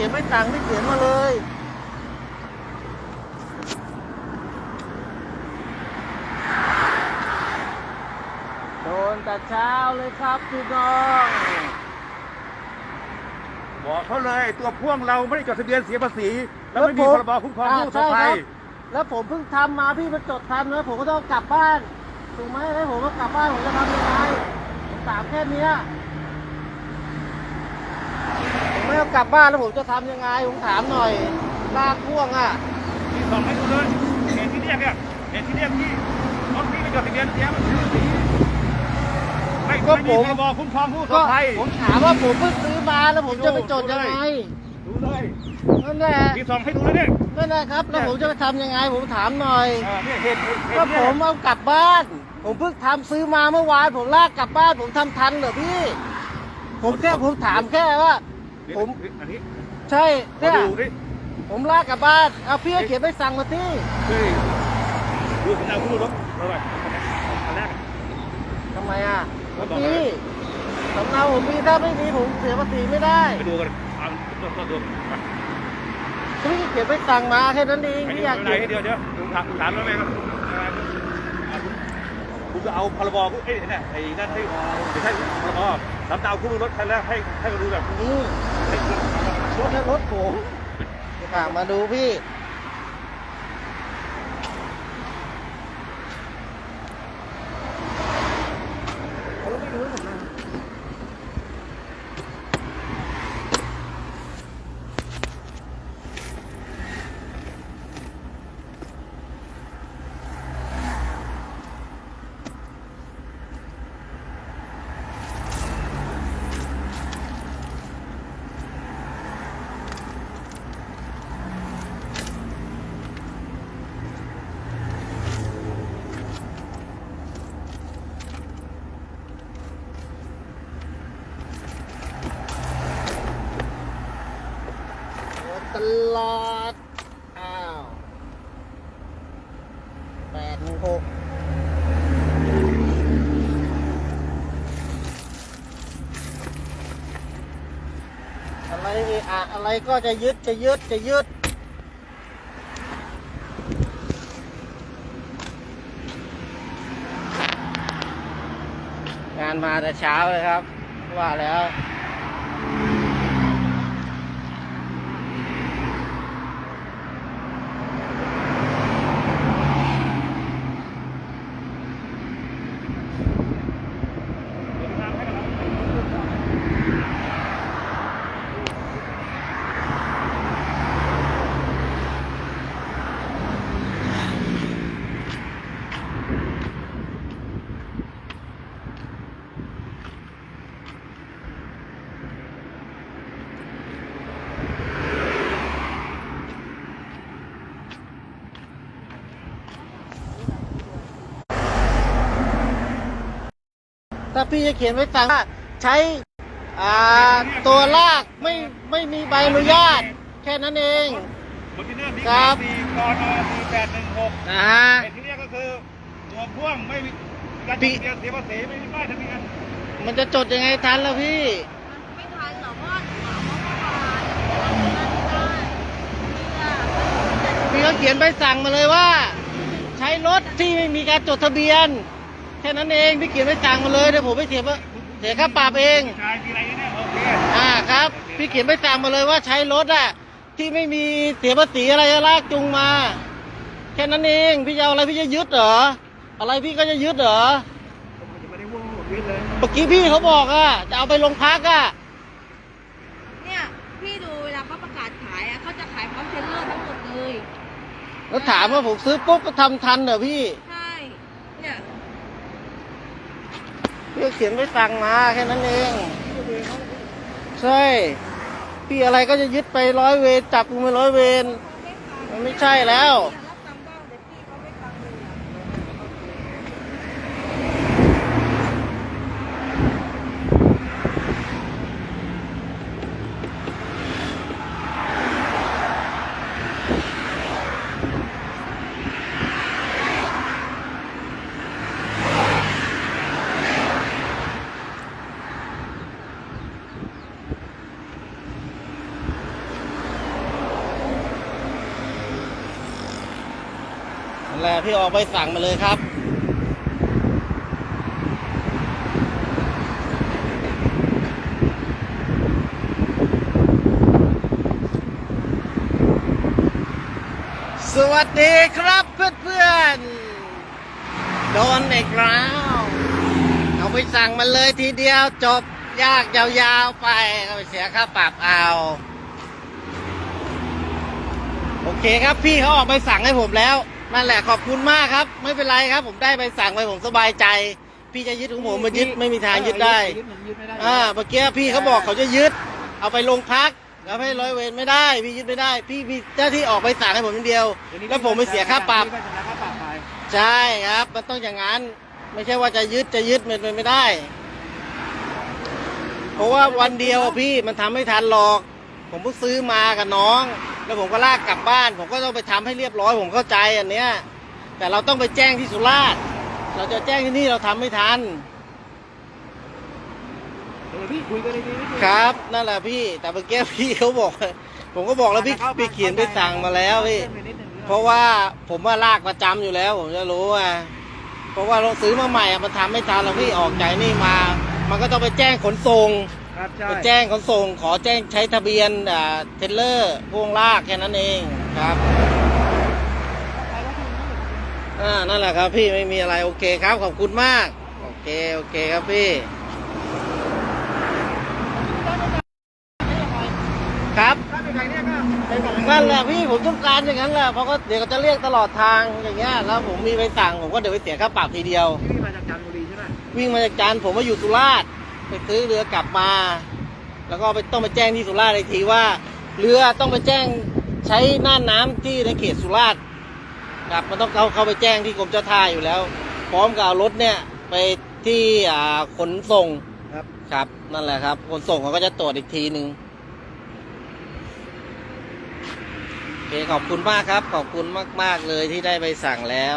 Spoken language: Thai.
ขียนไม่สั่งพี่เขียนมาเลยโดนแต่เช้าเลยครับพี่น้อง บอกเขาเลยตัวพ่วงเราไม่ได้จดทะเบียนเสียภาษี แล้วไม่มีแล้วผมพรบคุ้มครองอ่าผู้ประสบใช่ภัยครับแล้วผมเพิ่งทำมาพี่มาจดทำแล้วผมก็ต้องกลับบ้าน ถูกไหมแล้วผมก็กลับบ้านผมจะทำยังไงผมถามแค่เนี้ยผม ไม่เอากลับบ้านแล้วผมจะทำยังไงผมถามหน่อยลากพ่วงอะที่สองให้ดูเลยเหตุที่เรียกเนี่ยเหตุที่เรียกที่รถพี่ไม่จดทะเบียนเสียภาษีไม่ก็ไม่มีผมพรบคุ้มครองผู้ประสก็บภัยผมถามว่าผมเพิ่งซื้อมาแล้วผมจะไปจดยังไงดูเลยนั่นแหละที่สองให้ดูเลยเนี่ยนั่นแหละครับ แล้วผมจะไปทำยังไงผมถามหน่อยเออเนี่ยเหตุเหตุเหตุก็เนี่ยผมเอากลับบ้าน ผมเพิ่งทำซื้อมาเมื่อวานผมลากกลับบ้านผมทำทันเหรอพี่ ผมแค่ผมถามแค่ว่า ผม อันนี้ใช่มาเนี่ยดูดิผมลากกลับบ้านเอาพี่ก็เขียนไปสั่งมาที่เฮ้ยดูสัญญาณผู้รถเอาไปอันแรกทำไมอะผไม่มบอกมีสำเนาผมมีถ้าไม่มีผมเสียภาษีไม่ได้ไปดูกันเอาตัวตัวตัวไปพี่เขียนไปสั่งมาแค่นั้นเองไปพี่อยากไหนเขียนเดี๋ยวเดี๋ยวถามถามแล้วแม่ครับคุณจะเอาพรบเอ้ยเนี่ยไอ้นั่นให้ไม่ใช่พรบน้ำดาวคู่รถคันแรกให้ให้มาดูแบบ นี่ให้ รถรถผมอะมาดูพี่ ตลอด อ้าวแปดหนึ่งหกอะไรอะอะอะไรก็จะยึดจะยึดจะยึดงานมาแต่เช้าเลยครับ ว่าแล้ว ถ้าพี่จะเขียนไว้ตังว่าใช้อ่าตัวลากไม่ไม่มีใบอนุญาต แค่นั้นเองบนที่เนื่องที่ครับสี่กอนอสี่แปดหนึ่งหกนะฮะไอ้ที่เรียกก็คือตัวพ่วงไม่มีการจดทะเบียนเสียภาษีไม่มีป้ายทะเบียนมันจะจดยังไงทันล่ะพี่ ไม่ทันหรอกเพราะว่าหมอเขาเมื่อวานไม่ได้พี่ก็เขียนใบสั่งมาเลยว่า ใช้รถที่ไม่มีการจดทะเบียน แค่นั้นเองพี่เขียนใบสั่งมาเลยเดี๋ยวผมไปเสียว่าเสียค่าปรับเองชายมีอะไรเนี่ยโอเคอ่าครับพี่เขียนใบสั่งมาเลยว่าใช้รถอะที่ไม่มีเสียภาษีอะไรลากจูงมา แค่นั้นเองพี่จะเอาอะไรพี่จะยึดเหรออะไรพี่ก็จะยึดเหรอไม่ได้ว่องหัววิทย์เลยเมื่อกี้พี่เขาบอกอะจะเอาไปโรงพักอะเนี่ยพี่ดูเวลาเขาประกาศขายอะเขาจะขายพร้อมเทรลเลอร์ทั้งหมดเลยแล้วถามว่าผมซื้อปุ๊บก็ทำทันเหรอพี่ ใช่เนี่ย พี่ก็เขียนไปสั่งมาแค่นั้นเอง ใช่พี่อะไรก็จะยึดไปร้อยเวรจับกูไปร้อยเวรมันไม่ใช่แล้ว อย่ารับฟังบ้างเดี๋ยวพี่เขาไม่ฟังเลยอะ พ นั่นแหละพี่ออกใบสั่งมาเลยครับ สวัสดีครับเพื่อนๆ โดนอีกแล้ว เอาไปสั่งมาเลยทีเดียวจบยากยาวๆไปก็ไปเสียค่าปรับเอาโอเคครับพี่เขาออกใบสั่งให้ผมแล้ว นั่นแหละขอบคุณมากครับ ไม่เป็นไรครับ ผมได้ใบสั่งไปผมสบายใจ พี่จะยึดของผมมายึดไม่มีทางยึดได้ยึดมันยึดไม่ได้อ่าเมื่อกี้พี่เขาบอกเขาจะยึด เอาไปโรงพักแล้วให้ร้อยเวรไม่ได้พี่ยึดไม่ได้ พี่มีเจ้าที่ออกใบสั่งให้ผมอย่างเดียว แล้วผมไปเสียค่าปรับพี่ไปชนะค่าปรับไปใช่ครับ มันต้องอย่างนั้น ไม่ใช่ว่าจะยึดจะยึดมันเป็นไม่ได้ เพราะว่าวันเดียวอะพี่มันทำไม่ทันหรอก ผมเพิ่งซื้อมากับน้อง แล้วผมก็ลากกลับบ้าน ผมก็ต้องไปทำให้เรียบร้อย ผมเข้าใจอันเนี้ย แต่เราต้องไปแจ้งที่สุราษฎร์เราจะแจ้งที่นี่เราทำไม่ทันเออพี่คุยกันดีๆพี่ครับ นั่นแหละพี่ แต่เมื่อกี้พี่เขาบอก ผมก็บอกแล้วพี่พี่เขียนไปสั่งมาแล้วพี่เพราะว่าผมว่าลากประจำอยู่แล้ว ผมจะรู้อะเพราะว่าเราซื้อมาใหม่อะมันทำไม่ทันแล้วพี่ออกใจนี่มา มันก็ต้องไปแจ้งขนส่ง ครับใช่ไปแจ้งขนส่งขอแจ้งใช้ทะเบียนอ่าเทรลเลอร์พ่วงลากแค่นั้นเองครับอ่านั่นแหละครับพี่ไม่มีอะไรโอเคครับขอบคุณมาก โอเคโอเคครับพี่ครับถ้าเป็นใครเนี่ยก็ไปสั่งนั่นแหละพี่ผมต้องการอย่างนั้นแหละเพราะก็เดี๋ยวก็จะเรียกตลอดทางอย่างเงี้ยแล้วผมมีใบสั่งผมก็เดี๋ยวไปเสียค่าปรับทีเดียว ที่พี่มาจากจันทบุรีใช่ไหม วิ่งมาจากจันทร์ผมมาอยู่สุราษฎร์ ไปซื้อเรือกลับมา แล้วก็ไปต้องไปแจ้งที่สุราษฎร์อีกทีว่า เรือต้องไปแจ้งใช้น่านน้ำที่ในเขตสุราษฎร์ครับมันต้องเข้าเข้าไปแจ้งที่กรมเจ้าท่าอยู่แล้ว พร้อมกับเอารถเนี่ยไปที่อ่าขนส่งครับครับนั่นแหละครับ ขนส่งเขาก็จะตรวจอีกทีหนึ่งโอเคขอบคุณมากครับ ขอบคุณมาก ๆ เลยที่ได้ไปสั่งแล้ว